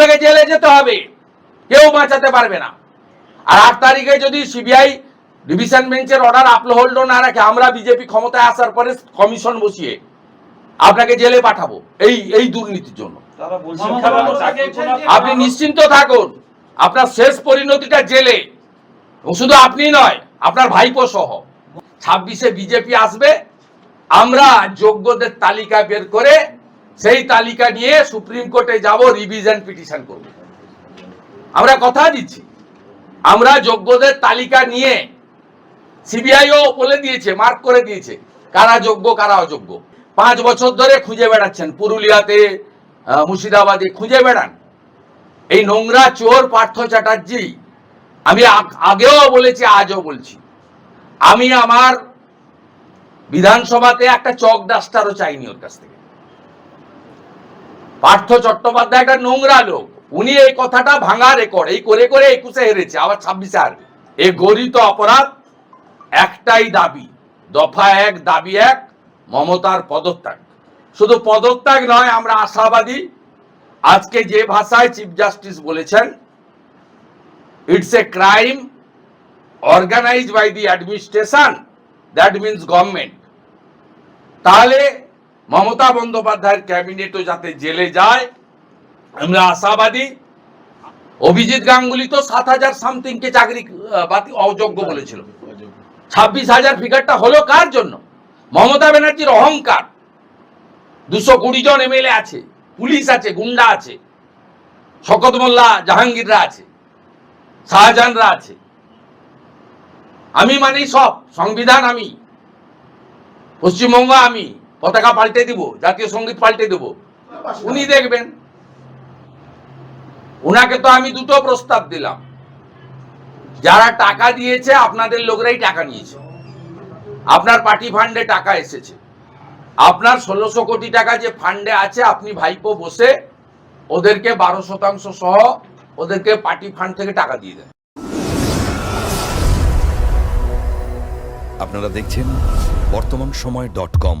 আপনাকে জেলে যেতে হবে। কেউ বাঁচাতে পারবে না। আর আট তারিখে যদি সিবিআই ডিভিশন বেঞ্চের অর্ডার আপলোড না রাখে আমরা বিজেপি ক্ষমতায় আসার পরে কমিশন বসিয়ে আপনাকে জেলে পাঠাবো এই এই দুর্নীতির জন্য। আপনি নিশ্চিন্ত থাকুন আপনার শেষ পরিণতিটা জেলে। শুধু আপনি নয় আপনার ভাইপো সহ। ছাব্বিশে বিজেপি আসবে আমরা যোগ্যদের তালিকা বের করে সেই তালিকা নিয়ে সুপ্রিম কোর্টে যাব রিভিশন পিটিশন করব। আমরা কথা দিচ্ছি। আমরা যোগ্যদের তালিকা নিয়ে সিবিআইও বলে দিয়েছে, মার্ক করে দিয়েছে, কারা যোগ্য, কারা অযোগ্য। পাঁচ বছর ধরে খুঁজে বেড়াচ্ছেন, পুরুলিয়াতে মুর্শিদাবাদে খুঁজে বেড়ান। এই নোংরা চোর পার্থ চ্যাটার্জি, আমি আগেও বলেছি, আজও বলছি। আমি আমার বিধানসভাতে একটা চক ডাস্টারও চাইনি ওর কাছ থেকে। পার্থ চট্টোপাধ্যায় একটা নোংরা লোক। উনি এই কথাটা ভাঙা রেকর্ড এই করে করে একুশে হেরেছে, আবার ছাব্বিশে হারবে। এ গরিত অপরাধ একটাই দাবি, দফা এক, দাবি এক, মমতার পদত্যাগ। শুধু পদত্যাগ নয়, আমরা আশাবাদী, আজকে যে ভাষায় চিফ জাস্টিস বলেছেন it's a crime organise by the administration that means government তাহলে মমতা বন্দ্যোপাধ্যায়ের ক্যাবিনেটও যাতে জেলে যায়, আমরা আশাবাদী। অভিজিৎ গাঙ্গুলি তো সাত হাজার সামথিং কে চাকরি বাতিল, অযোগ্য বলেছিল। ছাব্বিশ হাজার ফিগারটা হলো কার জন্য? মমতা ব্যানার্জির অহংকার। দুশো কুড়ি জন এমএলএ আছে, পুলিশ আছে, গুন্ডা আছে, শকত মোল্লা, জাহাঙ্গীররা আছে, শাহজাহানরা আছে। আমি মানি সব, সংবিধান আমি, পশ্চিমবঙ্গ আমি। পতাকা পাল্টে দিব, জাতীয় সংগীত পাল্টে দেব। উনি দেখবেন, উনাকে তো আমি দুটো প্রস্তাব দিলাম। যারা টাকা দিয়েছে, আপনাদের লোকরাই টাকা নিয়েছে। আপনার পার্টি ফান্ডে টাকা এসেছে। আপনার ষোলোশো কোটি টাকা যে ফান্ডে আছে, আপনি ভাইপো বসে ওদেরকে বারো শতাংশ সহ ওদেরকে পার্টি ফান্ড থেকে টাকা দিয়ে দেন। আপনারা দেখছেন বর্তমান সময় ডট কম।